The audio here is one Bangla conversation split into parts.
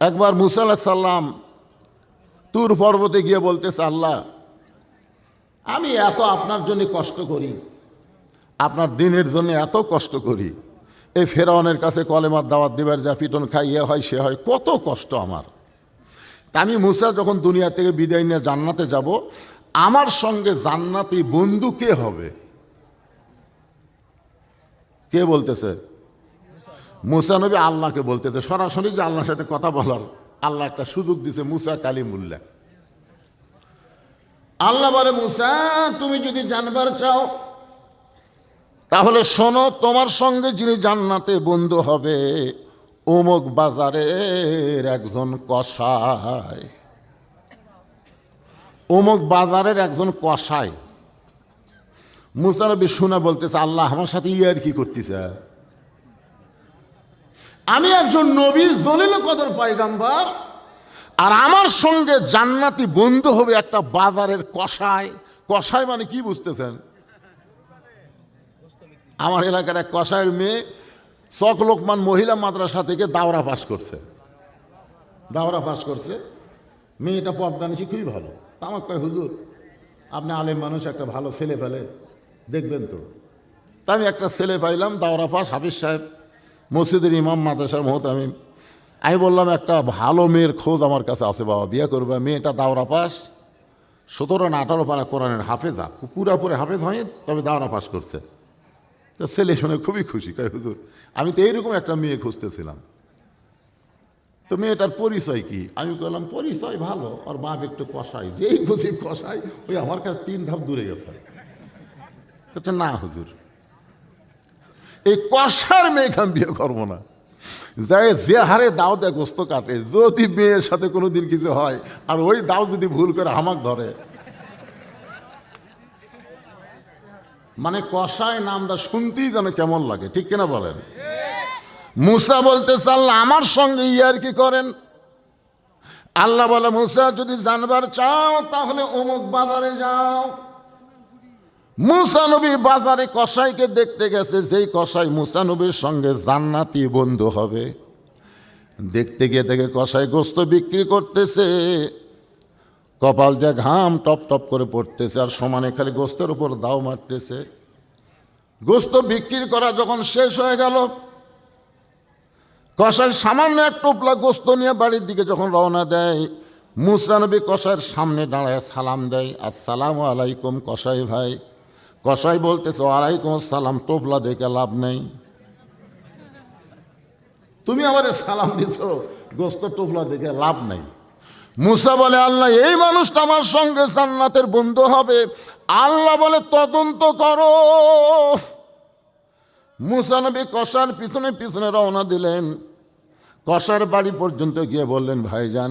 একবার মুসা সাল্লাম তুর পর্বতে গিয়ে বলতেছে, আল্লাহ, আমি এত আপনার জন্য কষ্ট করি, আপনার দিনের জন্য এত কষ্ট করি। এই ফেরাউনের কাছে কলেমার দাওয়াত দিবার যা পিটন খাই এ হয়, সে হয়, কত কষ্ট আমার। তা আমি মুসা যখন দুনিয়া থেকে বিদায় নিয়ে জান্নাতে যাব, আমার সঙ্গে জান্নাতি বন্ধু কে হবে? কে বলতেছে মুসা নবী আল্লাহকে বলতেছে, সরাসরি যে আল্লাহর সাথে কথা বলার, আল্লাহ একটা সুযোগ দিছে মুসা কালিমুল্লাহ। আল্লাহ বলে, মুসা, তুমি যদি জানবার চাও, তাহলে শোনো, তোমার সঙ্গে যিনি জান্নাতে বন্ধু হবে অমুক বাজারের একজন কষায় অমুক বাজারের একজন কষাই মুসানবী শুনে বলতেছে, আল্লাহ আমার সাথে ইয়ার কি করতেছে? আমি একজন নবী জলিল কদর পাইগাম্বার আর আমার সঙ্গে জান্নাতি বন্ধু হবে একটা বাজারের কষাই কষাই মানে কি বুঝতেছেন? আমার এলাকার এক কষাইয়ের মেয়ে চক লোকমান মহিলা মাদ্রাসা থেকে দাওরা পাস করছে। দাওরা পাস করছে। মেয়েটা পর্দানিসি খুবই ভালো। আমার কয়, হুজুর, আপনি আলেম মানুষ, একটা ভালো ছেলে ফেলে দেখবেন তো? তা আমি একটা ছেলে পাইলাম, দাওরা পাস, হাফিজ সাহেব। মসজিদের ইমাম মাদ্রাসার মহত আমি আমি বললাম, একটা ভালো মেয়ের খোঁজ আমার কাছে আছে বাবা, বিয়ে করবে। মেয়েটা দাওরা পাস। সতেরো না আঠারো পারা কোরআনের হাফেজা পুরাপুরি হাফেজ হয় তবে দাওরা পাস করছে। তো ছেলে শুনে খুবই খুশি, কয়, হুজুর, আমি তো এইরকম একটা মেয়ে খুঁজতেছিলাম। তো মেয়েটার পরিচয় কি? আমি বললাম পরিচয় ভালো আর বাপ একটু কষাই যেই খুশি কষাই ওই আমার কাছে তিন ধাপ দূরে গেছে। না, হুজুর। এই কষার মেয়েকে আমি বিয়ে করব না। যাই যে হারে দাও দেয় গোস্ত কাটে, যদি মেয়ের সাথে কোনো দিন কিছু হয়, আর ওই দাও যদি ভুল করে হামাক ধরে। মানে কষায় নামটা শুনতেই যেন কেমন লাগে, ঠিক কিনা বলেন? মুসা বলতে আল্লাহ আমার সঙ্গে ইয়ার কি করেন? আল্লাহ বলে, মুসা, যদি জানবার চাও, তাহলে অমুক বাজারে যাও। মুসানবী বাজারে কসাইকে দেখতে গেছে, যেই কসাই মুসানবীর সঙ্গে জান্নাতি বন্ধু হবে। দেখতে গিয়ে দেখে কসাই গোস্ত বিক্রি করতেছে। কপাল দিয়ে ঘাম টপ টপ করে পড়তেছে আর সমানে খালি গোস্তের উপর দাও মারতেছে। গোস্ত বিক্রি করা যখন শেষ হয়ে গেল, কসাই সামান্য এক টোপলা গোস্ত নিয়ে বাড়ির দিকে যখন রওনা দেয় মুসানবী কসাইয়ের সামনে দাঁড়ায় সালাম দেয়, আসসালামু আলাইকুম কসাই ভাই। কসাই বলতেছে, ওয়ালাইকুম সালাম টোপলা দেখে লাভ নেই। তুমি আমারে সালাম দিছ, গোস্ত টোপলা দেখে লাভ নাই। মুসা বলে, আল্লাহ, এই মানুষটা আমার সঙ্গে জান্নাতের বন্ধু হবে। আল্লাহ বলে, তদন্ত করো। মুসানবী কষার পিছনে পিছনে রওনা দিলেন। কষার বাড়ি পর্যন্ত গিয়ে বললেন, ভাইজান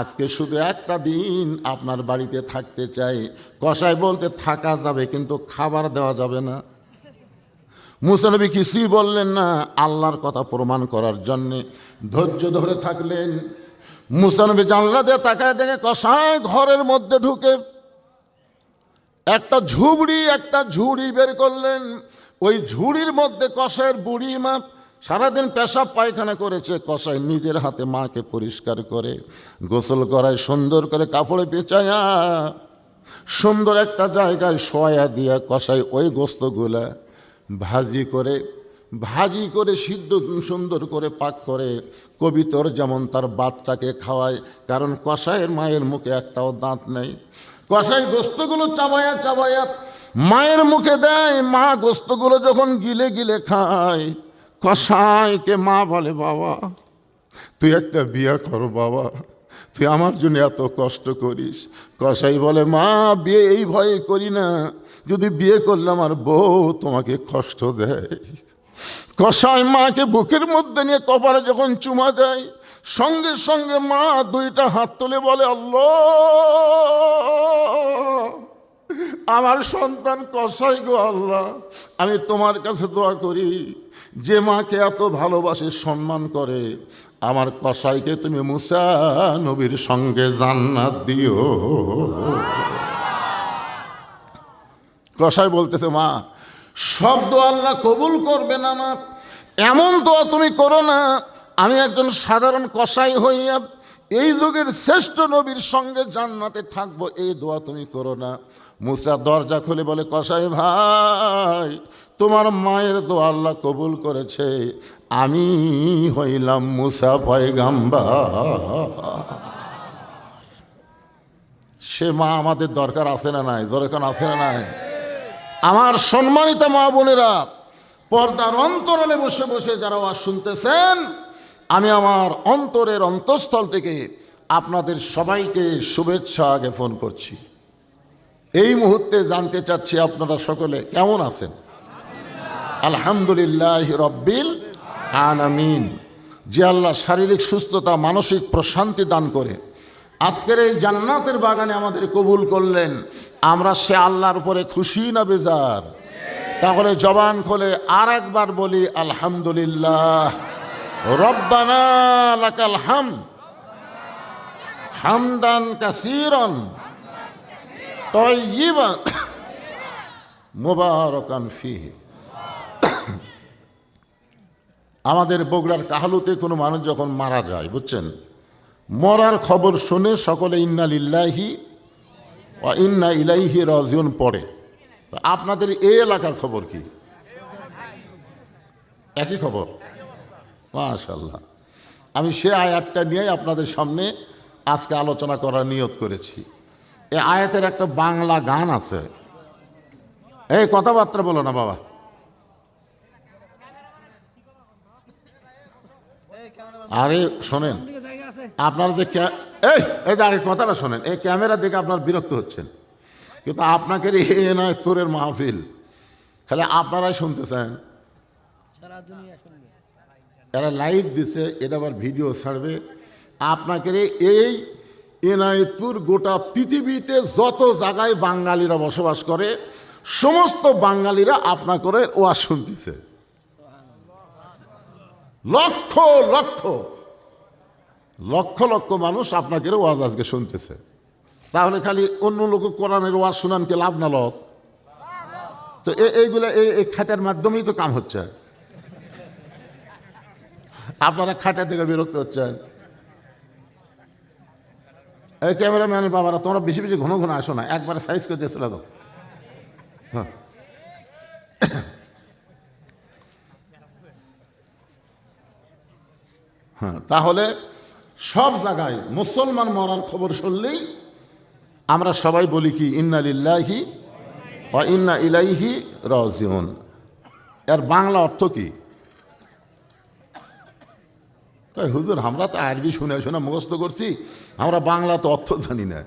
আজকে শুধু একটা দিন আপনার বাড়িতে থাকতে চাই। কষাই বলতে থাকা যাবে, কিন্তু খাবার দেওয়া যাবে না। মুসানবী কিছুই বললেন না, আল্লাহর কথা প্রমাণ করার জন্যে। ধৈর্য ধরে থাকলেন। মুসানবী জানলা দিয়ে তাকায় দেখে কষায় ঘরের মধ্যে ঢুকে একটা ঝুবড়ি, একটা ঝুড়ি বের করলেন। ওই ঝুড়ির মধ্যে কষায়ের বুড়ি মা সারাদিন পেশাব পায়খানা করেছে কষাই নিজের হাতে মাকে পরিষ্কার করে, গোসল করায় সুন্দর করে কাপড়ে পেঁচায়া, সুন্দর একটা জায়গায় শোয়া দিয়া কষাই ওই গোস্তগুলা ভাজি করে ভাজি করে সিদ্ধ, সুন্দর করে পাক করে, কবিতর যেমন তার বাচ্চাকে খাওয়ায়, কারণ কষাইয়ের মায়ের মুখে একটাও দাঁত নেই। কষাই গোস্তগুলো চাবায়া চাবায়া মায়ের মুখে দেয়, মা গোস্তগুলো যখন গিলে গিলে খায় কষাইকে মা বলে, বাবা, তুই একটা বিয়ে করো, বাবা। তুই আমার জন্য এত কষ্ট করিস। কসাই বলে, মা, বিয়ে এই ভয়ে করি না। যদি বিয়ে করলে আমার বউ তোমাকে কষ্ট দেয়। কসাই মাকে বুকের মধ্যে নিয়ে কপালে যখন চুমা দেয়, সঙ্গে সঙ্গে মা দুইটা হাত তুলে বলে, আল্লাহ! আমার সন্তান কসাই গো আল্লাহ, আমি তোমার কাছে দোয়া করি, যে মাকে এত ভালোবাসে, সম্মান করে, আমার কসাইকে তুমি মুসা নবীর সঙ্গে জান্নাত দিও। কসাই বলতেছে, মা, সব দোয়া আল্লাহ কবুল করবে না মা এমন দোয়া তুমি করো না, আমি একজন সাধারণ কসাই হইয়া এই যুগের শ্রেষ্ঠ নবীর সঙ্গে জান্নাতে থাকব, এই দোয়া তুমি করো না। মুসা দরজা খুলে বলে, কসাই ভাই, তোমার মায়ের দোয়া আল্লাহ কবুল করেছে। আমি হইলাম মুসা পয়গাম্বা সে মা আমাদের দরকার আছে না নাই? দরকার আছে না নাই? আমার সম্মানিত মা বোনেরা, পর্দার অন্তরালে বসে বসে যারা ওয়াজ শুনতেছেন আমি আমার অন্তরের অন্তঃস্থল থেকে আপনাদের সবাইকে শুভেচ্ছা জ্ঞাপন করছি। এই মুহূর্তে জানতে চাচ্ছি আপনারা সকলে কেমন আছেন? আলহামদুলিল্লাহ রব্বিল আলামিন। যে আল্লাহ শারীরিক সুস্থতা, মানসিক প্রশান্তি দান করে, আজকের এই জান্নাতের বাগানে আমাদের কবুল করলেন, আমরা সে আল্লাহর উপরে খুশি না বেজার? তাহলে জবান খোলে আর একবার বলি, আলহামদুলিল্লাহ। রব্বানা লাকাল হাম। হামদান কাসিরন। তয়্যিবান মুবারাকান আমাদের বগুড়ার কাহালুতে কোনো মানুষ যখন মারা যায়, বুঝছেন? মরার খবর শুনে সকলে ইন্না লিল্লাহি ইন্না ইলাইহি রাজিউন পড়ে। আপনাদের এই এলাকার খবর কি? একই খবর? মাশাল্লাহ আমি সে আয়াতটা নিয়েই আপনাদের সামনে আজকে আলোচনা করার নিয়ত করেছি। এই আয়াতের একটা বাংলা গান আছে। এই কথাবার্তা বলো না বাবা। আরে, শোনেন, আপনার যে এই এই আগে কথাটা শোনেন, এই ক্যামেরা দেখে আপনার বিরক্ত হচ্ছেন। কিন্তু আপনাকে রে এ নয় তোরের মাহফিল, তাহলে আপনারাই শুনতেছেন। সারা এরা লাইভ দিছে, এটা আবার ভিডিও ছাড়বে। আপনাকে এই এনায়েতপুর গোটা পৃথিবীতে যত জায়গায় বাঙালিরা বসবাস করে, সমস্ত বাঙালিরা আপনা করে ওয়াজ শুনতেছে। লক্ষ লক্ষ লক্ষ লক্ষ মানুষ আপনাকে ওয়াজ আজকে শুনতেছে। তাহলে খালি অন্য লোক কোরআনের ওয়াজ শুনান কি লাভ না, লস? তো এইগুলা এই এই খাটের মাধ্যমেই তো কাম হচ্ছে। আপনারা খাটা থেকে বিরক্ত হচ্ছেন। এই ক্যামেরাম্যানের বাবারা, তোমরা বেশি বেশি ঘন ঘন আসো না, একবারে সাইজ করে দিয়েছিল হ্যাঁ। হ্যাঁ তাহলে সব জায়গায় মুসলমান মরার খবর শুনলেই আমরা সবাই বলি কি, ইন্না লিল্লাহি ও ইন্না ইলাইহি রাজিউন। এর বাংলা অর্থ কি? তাই হুজুর, আমরা তো আরবি শুনে শুনে মুখস্থ করছি, আমরা বাংলা তো অর্থ জানি না।